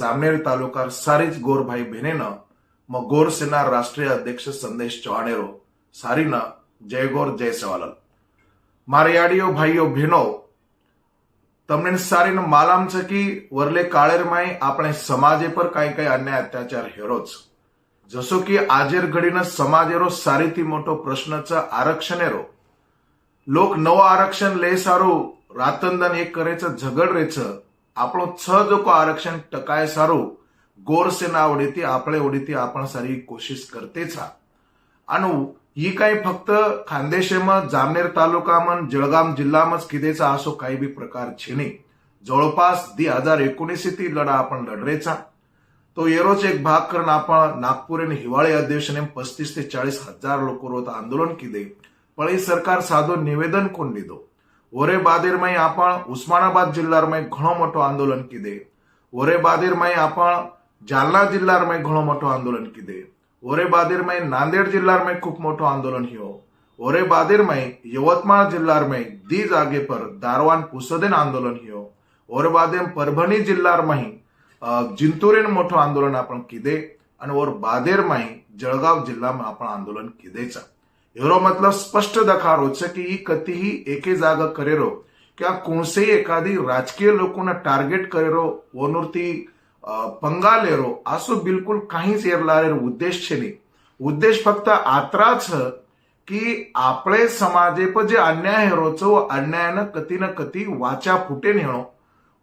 जामनेर तालुका सारीच गोर भाई बहिने मग गोरसेना राष्ट्रीय अध्यक्ष संदेश चव्हाणेरो सारी जय गोर जय सवाल मारे आडिओ भाईओ बहिनो तमने सारी मालाम च की वरले काळेर माय आपण समाजे पर काही काही अन्याय अत्याचार हेरोच. जसो की आजेर घडीनं समाज एरो सारी ती मोठो प्रश्न च आरक्षण एरो लोक नव आरक्षण ले सारो रातनदन एक करेच झगड रेच આપણો છ आरक्षण टकाय ટકાય સારું ગોરસેના વડેથી आपले વડેથી आपण सारी कोशिश કરતે છા आणि ही काही फक्त खानदेशेमा जामनेर तालुकामन जळगाम जिल्हामच किदेचा असो काही बी प्रकार छेने जवळपास दी हजार एकोणीस ती लढा आपण लढरेचा तो येरोच एक भाग करून आपण नागपूर आणि हिवाळी अधिवेशन पस्तीस ते चाळीस हजार लोक आंदोलन किदे. पण सरकार साधो निवेदन कोण दिदो? ઓરે બાદેરમાંય આપણ ઉસ્માનાબાદ જિલ્લામાં ઘણો મોટો આંદોલન કીધે ઓરે બાદેરમાંય આપણ જાલના જિલ્લામાં ઘણો મોટો આંદોલન કીધે ઓરે બાદેરમાંય નાંદેડ જિલ્લામાં ખૂબ મોટો આંદોલન હિયો ઓરે બાદેરમાંય યવતમાળ જિલ્લામાં દીજ આગે પર દારવાન પુસદેન આંદોલન હિયો ઓર બાદેમ પરભણી જિલ્લામાં જિંતુરેન મોટો આંદોલન આપણ કીધે અને ઓર બાદેરમાંય જળગાવ જિલ્લામાં આપણ આંદોલન કીધે છે એનો મતલબ સ્પષ્ટ દખારો છે કે ઈ કતીહી એકે જાગ કરેરો કે આ કોણસેય એકાદી રાજકીય લોકોને ટાર્ગેટ કરેરો ઓનુરથી પંગાલેરો આસો બિલકુલ કાંઈ જ એરલારેરો ઉદ્દેશ છે નહીં ઉદ્દેશ ફક્ત આતરા છે की આપણે સમાજે પર જે અન્યાય હેરો છો અન્યાયને કતી ને કતી વાચા ફૂટે નેણો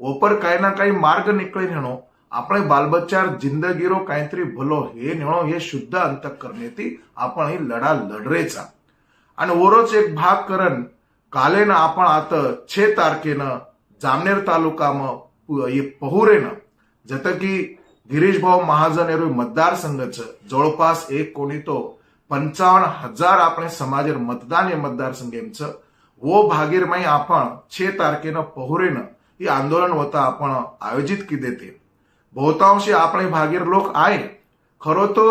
ઓપર કાંઈ ના કાંઈ માર્ગ નીકળી નેણો आपण बालबच्चार जिंदगीरो काहीतरी भलो हे ભલો हे शुद्ध अंत करणे ती आपण ही लढा लढरेचा. आणि ओरोच एक भाग करण कालेन आपण आता छे तारखेनं जामनेर तालुकामध्ये पहुरेनं. जत की गिरीश भाऊ महाजन एरवी मतदारसंघच जवळपास एक कोणी तो पंचावन्न हजार आपण समाज मतदान हे मतदारसंघेमचं वो भागीर माई आपण छे तारखेनं पहुरेनं. ही आंदोलन होता आपण आयोजित की देते. बहुतांशी आपले भागीर लोक आहे खरो तो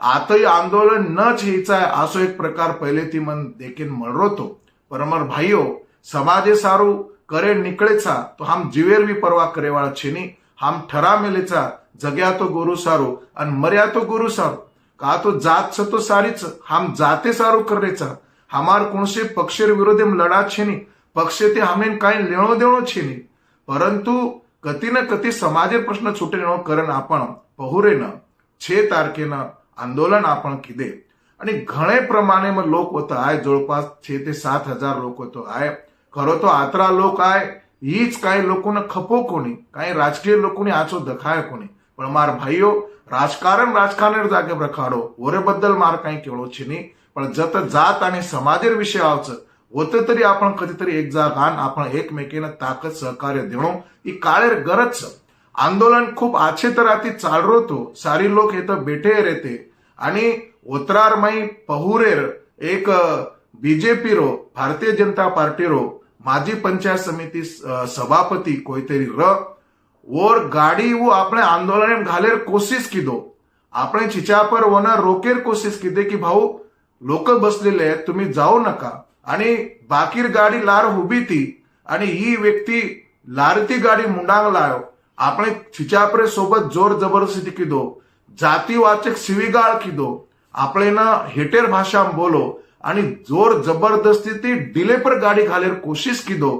आताही आंदोलन न छेचाय असो एक प्रकार पहिले ती मन देखील मळरतो. परमर भाईओ समाजे सारू करे निकळेचा तो हम जिवेर भी परवा करेवाळा छिनी हम ठरा मेलेचा जग्या तो गुरु सारू आणि मर्या तो गुरु सारू. का तो जात स तो सारीच हम जाते सारू करेचा. हमार कोणसे पक्षेर विरोधी लढा छिनी पक्षे ते हमेन काही लेणो देणो छिनी. परंतु કતિને કતિ प्रश्न પ્રશ્ન છૂટેનો કરન આપણ પહોરેન छे तारखेनं आंदोलन आपण किदे? आणि घणे प्रमाणे मग लोक होतं आहे जवळपास छे ते सात हजार लोक होतो आहे. खरो तो आतरा लोक आहे हीच काही लोकांना खपो कोणी काही राजकीय लोकांनी आचो दखाय कोणी. पण मार भाईओ राजकारण राजकारण जागे प्रखाडो ओरेबद्दल मार काही केळो छिनी. पण जत जात आणि समाजेर विषय आवचं होतं तरी आपण कधीतरी एक जागान आपण एकमेकीनं ताकद सहकार्य देणो ही काळेर गरज. आंदोलन खूप आछे तर आती चाल सारे सारी लोक हे तर बेठेर येते. आणि उतरार माई पहुरेर एक BJP row Bharatiya Janata party row माजी पंचायत समिती सभापती कोयतरी र वर गाड़ी व आपण आंदोलन घालेर कोशिश की दो आपण चिचापर वना रोकेर कोशिश की दे की भाऊ लोक बसलेले आहेत तुम्ही जाऊ नका. आणि बाकीर गाडी लार उभी ती आणि ही व्यक्ती लार ती गाडी मुंडांग लाव आपण छिचापरे सोबत जोर जबरदस्ती किदो जातीवाचक शिवीगाळ किदो. आपले ना हेटेर भाषा बोलो आणि जोर जबरदस्ती ती डिलेपर गाडी घालेर कोशिश किदो.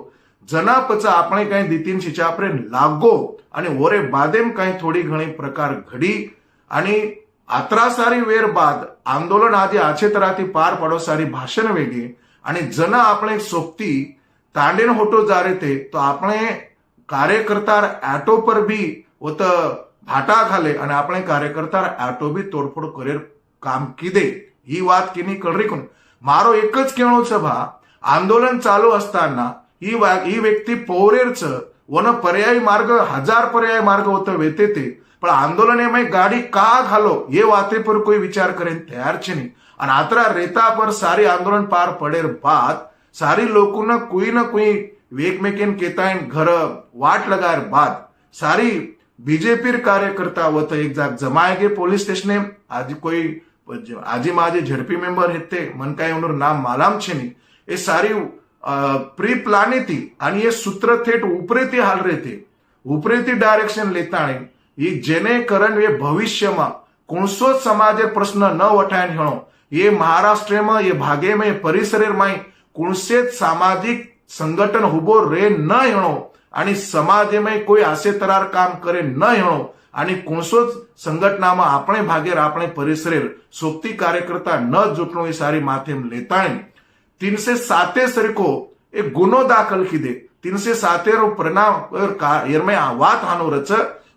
जनापच आपण काही दितीन छिचापरे लागो आणि ओरे बादेम काही थोडी घणी प्रकार घडी. आणि आत्रासारी वेर बाद आंदोलन आधी आछेतराती पार पडो सारी भाषण वेगळी. वेगळी आणि जन આપણે सोबती તાંડેન હોટો જારે તે તો આપણે કાર્યકર્તા આટો પર બી હોત ભાટા ખાલે અને આપણે કાર્યકર્તા આટો બી તોડફોડ કરે કામ કીધે ही વાત किनी कळरी कोण મારો એક જ કહેણો છે ભા આંદોલન ચાલુ असताना ही वा- ही व्यक्ती पौरेरच वन पर्यायी मार्ग हजार पर्यायी मार्ग होतं वेते ते पण आंदोलन एम गाडी का घालो ये वाते पर कोई विचार करेन तयार છે નહીં અને આતરા રેતા પર સારી આંદોલન પાર પડેર બાદ સારી લોકોને કોઈ ને કોઈ એકમેકેન કેતા ઘર વાટ લગાર બાદ સારી બીજેપી કાર્યકર્તા હોત એક જાગ જમાય ગે પોલીસ સ્ટેશને આજે કોઈ આજે માજે ઝડપી મેમ્બર હેતે મન કાંઈ એનું નામ માલામ છે નહીં એ સારી પ્રી પ્લાનિતી आणि हे सूत्र थेट उपरेती हाल रेते ઉપરેથી ડાયરેક્શન લેતા એ જેને કરણ એ ભવિષ્યમાં કોણસો જ સમાજે પ્રશ્ન ન વઠાયન હેણો એ મહારાષ્ટ્રમાં એ ભાગેમાં એ પરિસરેમાં કોણસે જ સામાજિક સંગઠન ઉભો રે ન હેણો आणि સમાજમાં કોઈ આશે તરાર કામ કરે ન હેણો आणि કોણસો જ સંગઠનામાં આપણે ભાગેર આપણે પરિસરે સોપતી કાર્યકર્તા ન जुटणो ही सारी माध्यम लेताणी तीनशे साते सरको एक गुन्हो दाखल किदे तीनशे सातेरो परिणाम वर का- एरमे वात हानो रच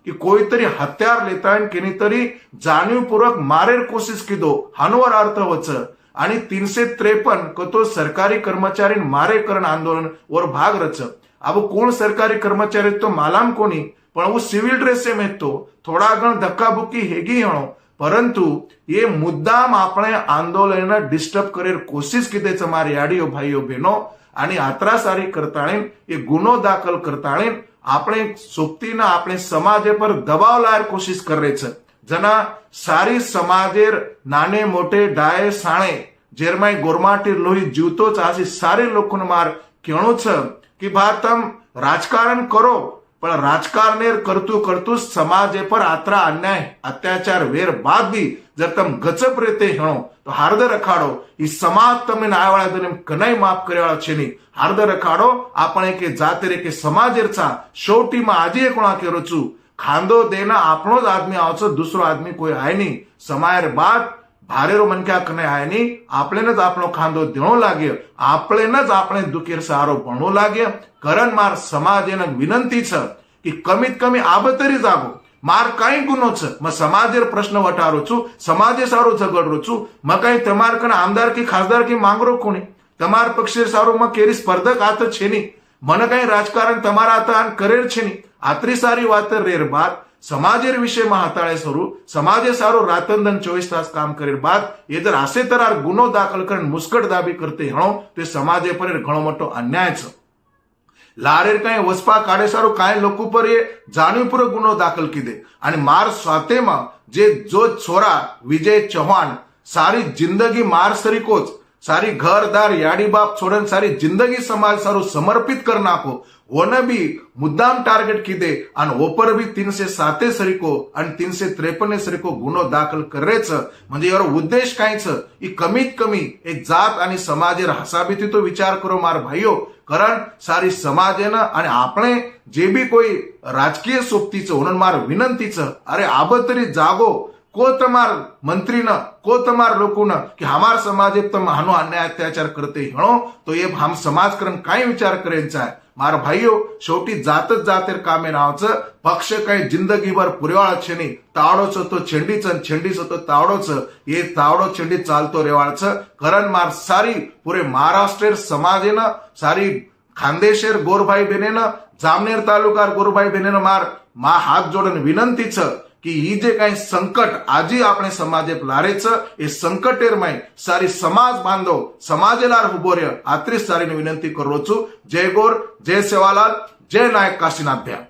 कि कोई तरी हत्यार लेता कि तरी जाणीवपूर्वक मारेर कोशिश कीधो हनवर अर्थ वच आणि तीनशे त्रेपन्न कतो सरकारी कर्मचारी मारे करण आंदोलन वर भाग रच अब कोण सरकारी कर्मचारी तो मालाम कोणी? पण वो सिव्हिल ड्रेस में तो थोडा गण धक्काबुक्की हेगी हणो. परंतु ये मुद्दाम आपण आंदोलन डिस्टर्ब करेर कोशिश कितेच मारे आडिओ भाईओ बहनो आणि आत्रासारी करताळीन ये गुन्हो दाखल करताळीन આપણે સુપ્તિના આપણે સમાજે પર દબાવ લાયર કોશિશ કરે છે. જેના સારી સમાજેર નાને મોટે ડાયે સાણે જેરમાય ગોરમાટી લોહી જીવતો ચાસી સારી લોકોને માર કહેણું છે કે ભા તમ રાજકારણ કરો પણ રાજકારણે કરતું કરતું સમાજે પર આતરા અન્યાય અત્યાચાર વેર બાદ બી જર તમ ગચપ રીતે હેણો તો હાર્દ રખાડો એ સમાજ તમે નાયવાળા દને કનાઈ માફ કર્યાળા છે નહીં હાર્દ રખાડો આપણે કે જાતે રે કે સમાજેર છા શોટીમાં આજે કોણા કેરો છું ખાંદો દેના આપણો જ આદમી આવશે દૂસરો આદમી કોઈ આય નહીં સમાયર બાદ ભારેરો મન ક્યાં કને આય નહીં આપણે જ આપણો ખાંદો દેણો લાગ્યો આપણે જ આપણે દુઃખેર સારો ભણવો લાગ્યો કરણ માર સમાજ એને વિનંતી છે કે કમીત કમી આબતરી જાગો માર કાંઈ ગુનો છે મ સમાજે પ્રશ્ન વટારો છું સમાજે સારો ઝઘડરો છું મ કઈ તમાર કને આમદાર કે ખાસદાર કે માંગરો કોની તમાર પક્ષે સારો માં કેરી સ્પર્ધક આત છે નહીં મને કઈ રાજકારણ તમારા હાથ આન કરેર છે નહીં આતરી સારી વાત રેર બાદ સમાજેર વિષયમાં હતાળે સ્વરૂપ સમાજે સારો રાતંદન ચોવીસ તાસ કામ કરેર બાદ એ દર આસે તરાર ગુનો દાખલ કરીને મુસ્કટ દાબી કરતે હણો તે સમાજે પર ઘણો મોટો અન્યાય છે લારેર કાંઈ વસપા કાઢે સારું કાંઈ લોકો પર એ જાણ્યુપૂર્વક ગુનો દાખલ કીધે અને માર સાથેમાં જે જો છોરા વિજય ચૌહાણ સારી જિંદગી માર સરીકો જ સારી ઘરદાર યાડી બાપ છોડન સારી જિંદગી સમાજ સારું સમર્પિત कर નાખો ओन भी मुद्दाम टारगेट म्हणजे की दे अन ओपर भी तीन से साते सरी को अन तीन से त्रेपने सरी को गुनो दाखल कर रहे છે म्हणजे यार उद्देश काय छ ये कमीत कमी एक जात आणि समाजेर हसाबीती तो विचार करो मार भाइयो कारण सारी समाजेनं आणि आपने जे भी कोई राजकीय सोबतीचं म्हणून मार विनंती च अरे आबतरी जागो. को तमार मंत्री न को तमार लोगों ना कि हमार समाज तम हानो अन्याय अत्याचार करते हणो तो ये हम समाज करण काई विचार करें चाहे मार भाईयो शेवटी जातच जातेर कामे नावाचं पक्ष काही जिंदगीभर पुरेवाळा छेणी तावडोच तो छेंडीच छेंडीच होतो तावडोच. हे तावडो छेंडी चालतो रेवाळचं. करण मार सारी पुरे महाराष्ट्रेर समाजेनं सारी खानदेशेर गोरभाई बेनेनं जामनेर तालुकार गोरभाई बेनेनं मार मा हात जोडून विनंतीचं. કે એ જે કાંઈ સંકટ આજે આપણે સમાજે લારે છે, એ સંકટેરમાંય સારી સમાજ બાંધો સમાજેલાર ઊભો રહ્યો. આત્રી સારીની વિનંતી કરું છું. જય ગોર, જય સેવાલાલ, જય નાયક કાશીનાથ ભ્યા.